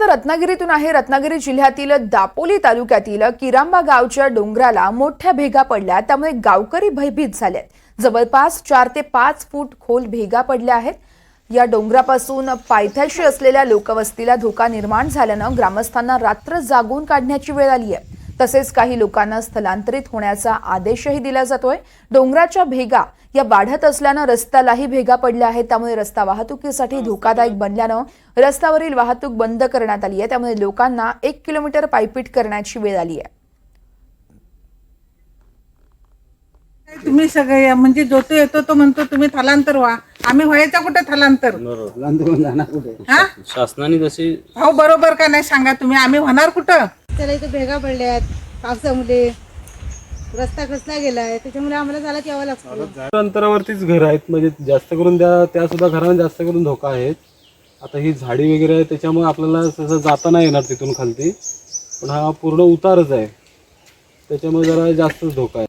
तर रत्नागिरीतून आहे. रत्नागिरी जिल्ह्यातील दापोली तालुक्यातील किरांबा गावच्या डोंगराला मोठ्या भेगा पडल्या. त्यामुळे गावकरी भयभीत झालेत. जवळपास चार ते पाच फूट खोल भेगा पडल्या आहेत. या डोंगरापासून पायथ्याशी असलेल्या लोकवस्तीला धोका निर्माण झाल्यानं ग्रामस्थांना रात्र जागून काढण्याची वेळ आली आहे. तसेच काही लोकांना स्थलांतरित होण्याचा आदेशही दिला जातोय. डोंगराच्या भेगा या वाढत असल्यानं रस्त्यालाही भेगा पडल्या आहेत. त्यामुळे रस्ता वाहतुकीसाठी धोकादायक बनल्यानं रस्त्यावरील वाहतूक बंद करण्यात आली आहे. त्यामुळे लोकांना एक किलोमीटर पायपीट करण्याची वेळ आली आहे. तुम्ही सगळे म्हणजे जो तो येतो तो म्हणतो तुम्ही थलांतर व्हा. आम्ही व्हायचा कुठे थलांतर? बरोबर. लांदून जाणार कुठे? हा? शासनाने जशी हो बरोबर का नाही सांगा तुम्ही? आम्ही होणार कुठं? त्याला इथं भेगा पडल्या आहेत पावसामुळे रस्ता कसला गेलाय? त्याच्यामुळे आम्हाला चालत यावं लागतं. अंतरावरतीच घर आहेत. म्हणजे जास्त करून त्या त्या सुद्धा घरांना जास्त करून धोका आहेत. आता ही झाडी वगैरे आहे त्याच्यामुळे आपल्याला तसं जाता नाही येणार तिथून खालती. पण हा पूर्ण उतारच आहे. त्याच्यामुळे जरा जास्तच धोका आहे.